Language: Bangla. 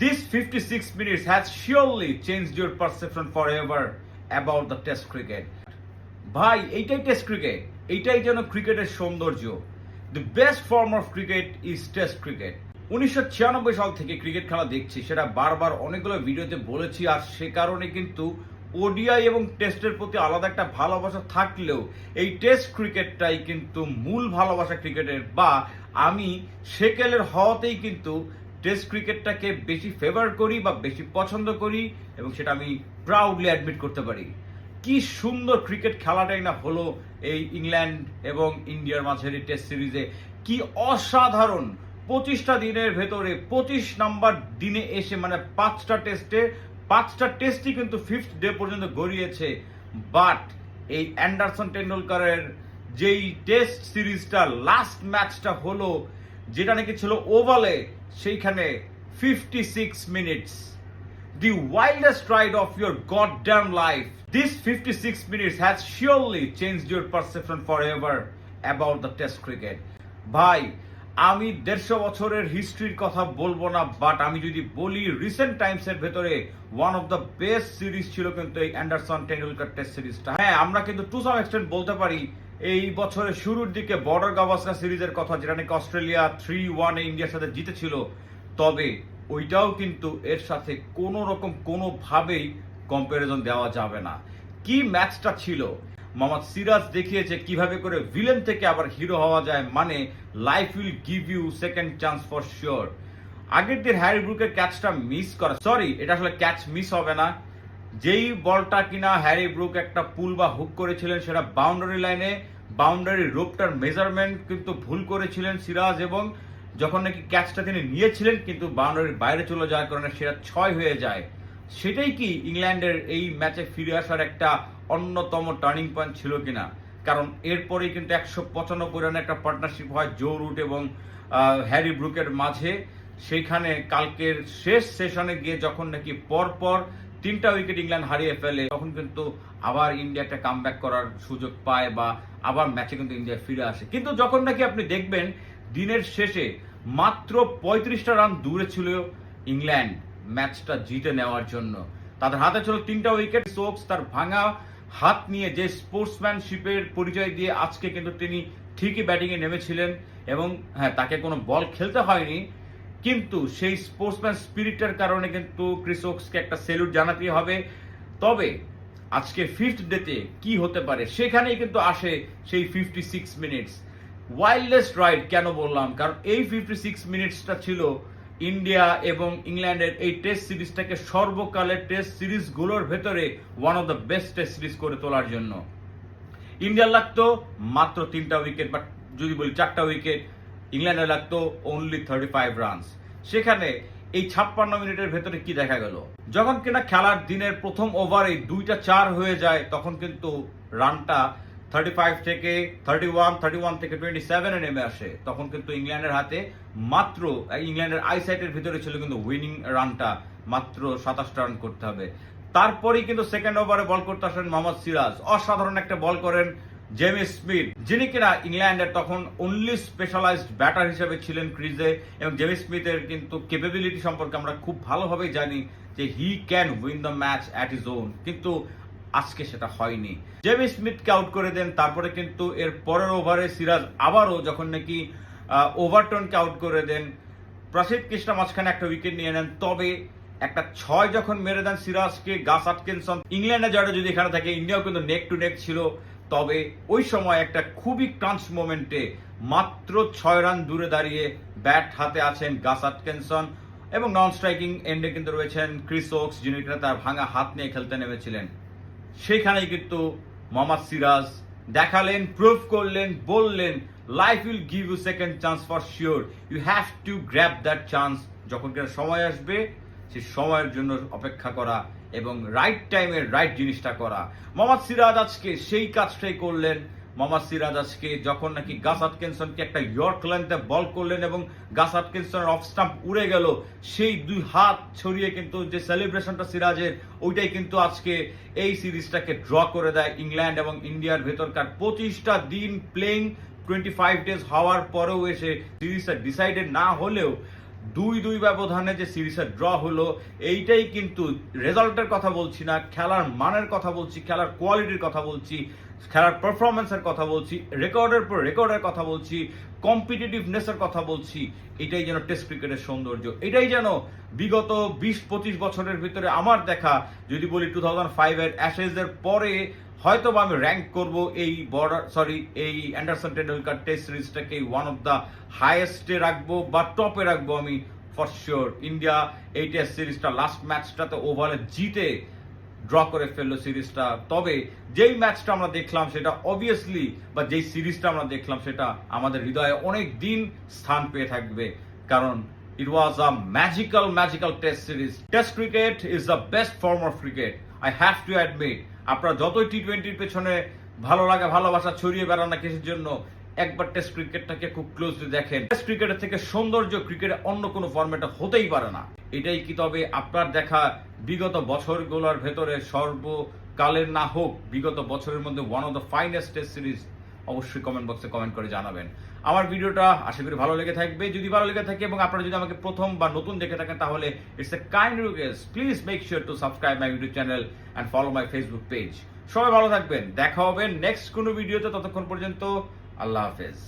This 56 minutes has surely changed your perception forever about the test cricket. ভাই, এইটাই টেস্ট ক্রিকেট এইটাই যেন ক্রিকেটের সৌন্দর্য। The best form of cricket is test cricket উনিশশো ছিয়ানব্বই সাল থেকে ক্রিকেট খেলা দেখছি, সেটা বারবার অনেকগুলো ভিডিওতে বলেছি, আর সে কারণে কিন্তু ওডিআই এবং টেস্টের প্রতি আলাদা একটা ভালোবাসা থাকলেও এই টেস্ট ক্রিকেটটাই কিন্তু মূল ভালোবাসা ক্রিকেটের বা আমি সেকেলের হওয়াতেই কিন্তু টেস্ট ক্রিকেটটাকে বেশি ফেভার করি বা বেশি পছন্দ করি এবং সেটা আমি প্রাউডলি অ্যাডমিট করতে পারি। কি সুন্দর ক্রিকেট খেলাটাই না হলো এই ইংল্যান্ড এবং ইন্ডিয়ার মাঝের এই টেস্ট সিরিজে কি অসাধারণ। পঁচিশটা দিনের ভেতরে পঁচিশ নাম্বার দিনে এসে মানে পাঁচটা টেস্টে পাঁচটা টেস্টই কিন্তু ফিফথ ডে পর্যন্ত গড়িয়েছে। বাট এই অ্যান্ডারসন টেন্ডুলকারের যেই টেস্ট সিরিজটা লাস্ট ম্যাচটা হলো, যেটা নাকি ছিল ওভালে সেইখানে fifty six minutes the wildest ride of your goddamn life. This 56 minutes has surely changed your perception forever about the test cricket. ভাই, আমি দেড়শো বছরের হিস্ট্রির কথা বলব না বাট আমি যদি বলি রিসেন্ট টাইমস এর ভেতরে one of the best series ছিল কিন্তু এই অ্যান্ডারসন টেন্ডুলকার টেস্ট সিরিজটা হ্যাঁ আমরা কিন্তু টু সাম এক্সটেন্ট বলতে পারি এই বছরের শুরুর দিকে বর্ডার গাভাস্কার সিরিজের কথা, যেটা নাকি অস্ট্রেলিয়া থ্রি ওয়ানে ইন্ডিয়ার সাথে জিতেছিল। তবে ওইটাও কিন্তু এর সাথে কোনো রকম কোনোভাবেই কম্পারিজন দেওয়া যাবে না। কি ম্যাচটা ছিল? মোহাম্মদ সিরাজ দেখিয়েছে কীভাবে করে ভিলেন থেকে আবার হিরো হওয়া যায় মানে life will give you second chance for sure আগের দিন হ্যারি ব্রুকের ক্যাচটা মিস করা সরি এটা আসলে ক্যাচ মিস হবে না। যেই বলটা কিনা হ্যারি ব্রুক একটা পুল বা হুক করেছিলেন, সেটা বাউন্ডারি লাইনে, বাউন্ডারি রোপটার মেজারমেন্ট কিন্তু ভুল করেছিলেন সিরাজ এবং যখন নাকি ক্যাচটা তিনি নিয়েছিলেন, কিন্তু বাউন্ডারির বাইরে চলে যাওয়ার কারণে সেটা ছয় হয়ে যায়। সেটাই কি ইংল্যান্ডের এই ম্যাচে ফিরে আসার একটা অন্যতম টার্নিং পয়েন্ট ছিল কিনা? কারণ এরপরে কিন্তু একশো পঁচানব্বই রানের একটা পার্টনারশিপ হয় জো রুট এবং হ্যারি ব্রুকের মাঝে। সেইখানে কালকের শেষ সেশনে গিয়ে যখন নাকি পরপর তিনটা উইকেট ইংল্যান্ড হারিয়ে ফেলে, তখন কিন্তু আবার ইন্ডিয়া একটা কাম করার সুযোগ পায় বা আবার ম্যাচে কিন্তু ইন্ডিয়া ফিরে আসে। কিন্তু যখন নাকি আপনি দেখবেন, দিনের শেষে মাত্র পঁয়ত্রিশটা রান দূরে ছিল ইংল্যান্ড ম্যাচটা জিতে নেওয়ার জন্য। তাদের হাতে ছিল তিনটা উইকেট সোক্স তার ভাঙা হাত নিয়ে যে স্পোর্টসম্যানশিপের পরিচয় দিয়ে আজকে কিন্তু তিনি ঠিকই ব্যাটিংয়ে নেমেছিলেন এবং হ্যাঁ তাকে কোনো বল খেলতে হয়নি। কিন্তু সেই স্পোর্টসম্যান স্পিরিটের কারণে কিন্তু ক্রিসোক্সকে একটা সেলুট জানাতেই হবে। তবে আজকে ফিফথ ডেতে কি হতে পারে, সেখানেই কিন্তু আসে সেই fifty six minutes wildest ride কেন বললাম? কারণ এই ফিফটি সিক্স মিনিটসটা ছিল ইন্ডিয়া এবং ইংল্যান্ডের এই টেস্ট সিরিজটাকে সর্বকালের টেস্ট সিরিজগুলোর ভেতরে one of the best test series করে তোলার জন্য। ইন্ডিয়ার লাগতো মাত্র তিনটা উইকেট বাট যদি বলি চারটা উইকেট ইংল্যান্ডের লাগতো অনলি থার্টি ফাইভ রানস সেখানে এই ছাপ্পান্ন মিনিটের ভেতরে কি দেখা গেল? যখন কিনা খেলার দিনের প্রথম ওভারে দুইটা চার হয়ে যায়, তখন কিন্তু রানটা থার্টি ফাইভ থেকে থার্টি ওয়ান থার্টি ওয়ান থেকে টোয়েন্টি সেভেনে নেমে আসে। তখন কিন্তু ইংল্যান্ডের হাতে মাত্র ইংল্যান্ডের আইসাইটের ভিতরে ছিল কিন্তু উইনিং রানটা, মাত্র সাতাশটা রান করতে হবে। তারপরেই কিন্তু সেকেন্ড ওভারে বল করতে আসেন মোহাম্মদ সিরাজ। অসাধারণ একটা বল করেন জেমি স্মিথ, যিনি কিনা ইংল্যান্ডের তখন অনলি স্পেশালাইজড ব্যাটার হিসেবে ছিলেন ক্রিজে, এবং জেমি স্মিথের কিন্তু ক্যাপেবিলিটি সম্পর্কে আমরা খুব ভালোভাবে জানি যে he can win the match at his own কিন্তু আজকে সেটা হয়নি। জেমি স্মিথকে আউট করে দেন, তারপরে কিন্তু এর পরের ওভারে সিরাজ আবারও যখন নাকি ওভারটনকে আউট করে দেন, প্রসিদ্ধ কৃষ্ণ মাঝখানে একটা উইকেট নিয়ে নেন, তবে একটা ছয় যখন মেরে দেন সিরাজকে, গাস আটকিনসন ইংল্যান্ডে যারা যদি এখানে থাকে, ইন্ডিয়াও কিন্তু নেক টু নেক ছিল। তবে ওই সময় একটা খুবই ক্রাঞ্চ মোমেন্টে মাত্র ছয় রান দূরে দাঁড়িয়ে ব্যাট হাতে আছেন গাস আটকিনসন এবং নন স্ট্রাইকিং এন্ডে কিন্তু রয়েছেন ক্রিস ওক্স, যিনি কিনা তার ভাঙা হাত নিয়ে খেলতে নেমেছিলেন। সেখানেই কিন্তু মোহাম্মদ সিরাজ দেখালেন প্রুভ করলেন, বললেন life will give you second chance for sure you have to grab that chance যখন কিনা সময় আসবে সেই সময়ের জন্য অপেক্ষা করা এবং রাইট টাইমে রাইট জিনিসটা করা। মোহাম্মদ সিরাজ আজকে সেই কাজটাই করলেন। মোহাম্মদ সিরাজ আজকে যখন নাকি গাস আটকিনসনকে একটা ইয়র্ক লেন্থে বল করলেন এবং গাস আটকিনসনের অফ স্টাম্প উড়ে গেল, সেই দুই হাত ছড়িয়ে কিন্তু যে সেলিব্রেশনটা সিরাজের, ওইটাই কিন্তু আজকে এই সিরিজটাকে ড্র করে দেয় ইংল্যান্ড এবং ইন্ডিয়ার ভেতরকার পঁচিশটা দিন প্লেইং টোয়েন্টি ফাইভ ডেজ হওয়ার পরেও এসে সিরিজটা ডিসাইডেড না হলেও দুই দুই ব্যবধানে যে সিরিজের ড্র হলো, এইটাই কিন্তু রেজাল্টের কথা বলছি না, খেলার মানের কথা বলছি, খেলার কোয়ালিটির কথা বলছি, খেলার পারফরমেন্সের কথা বলছি, রেকর্ডের পর রেকর্ডের কথা বলছি, কম্পিটিটিভনেসের কথা বলছি, এটাই যেন টেস্ট ক্রিকেটের সৌন্দর্য। এটাই যেন বিগত বিশ পঁচিশ বছরের ভিতরে আমার দেখা, যদি বলি টু থাউজেন্ড ফাইভের অ্যাশেজের পরে হয়তো বা আমি র্যাঙ্ক করব এই বর্ডার সরি এই অ্যান্ডারসন টেন্ডুলকার টেস্ট সিরিজটাকে ওয়ান অফ দ্য হায়েস্টে রাখব বা টপে রাখব আমি ফর শিওর ইন্ডিয়া এই টেস্ট সিরিজটা লাস্ট ম্যাচটাতে ওভারে জিতে ড্র করে ফেলল সিরিজটা তবে যেই ম্যাচটা আমরা দেখলাম সেটা অবভিয়াসলি বা যেই সিরিজটা আমরা দেখলাম সেটা আমাদের হৃদয়ে অনেক দিন স্থান পেয়ে থাকবে। কারণ it was a magical magical test series test cricket is the best form of cricket I have to admit আপনারা যতই টি টোয়েন্টির পেছনে ভালো লাগে, ভালোবাসা ছড়িয়ে বেড়ান না কিসের জন্য, একবার টেস্ট ক্রিকেটটাকে খুব ক্লোজলি দেখেন। টেস্ট ক্রিকেটের থেকে সৌন্দর্য ক্রিকেটে অন্য কোনো ফর্মেটে হতেই পারে না। এটাই কি তবে আপনার দেখা বিগত বছরগুলোর ভেতরে সর্বকালের না হোক, বিগত বছরের মধ্যে one of the finest test series অবশ্যই কমেন্ট বক্সে কমেন্ট করে জানাবেন। আমার ভিডিওটা আশা করি ভালো লেগে থাকবে। যদি ভালো লেগে থাকে এবং আপনারা যদি আমাকে প্রথম বা নতুন দেখে থাকেন, তাহলে it's a kind request please make sure to subscribe my YouTube channel and follow my Facebook page সবাই ভালো থাকবেন। দেখা হবে নেক্সট কোনো ভিডিওতে ততক্ষণ পর্যন্ত আল্লাহ হাফেজ।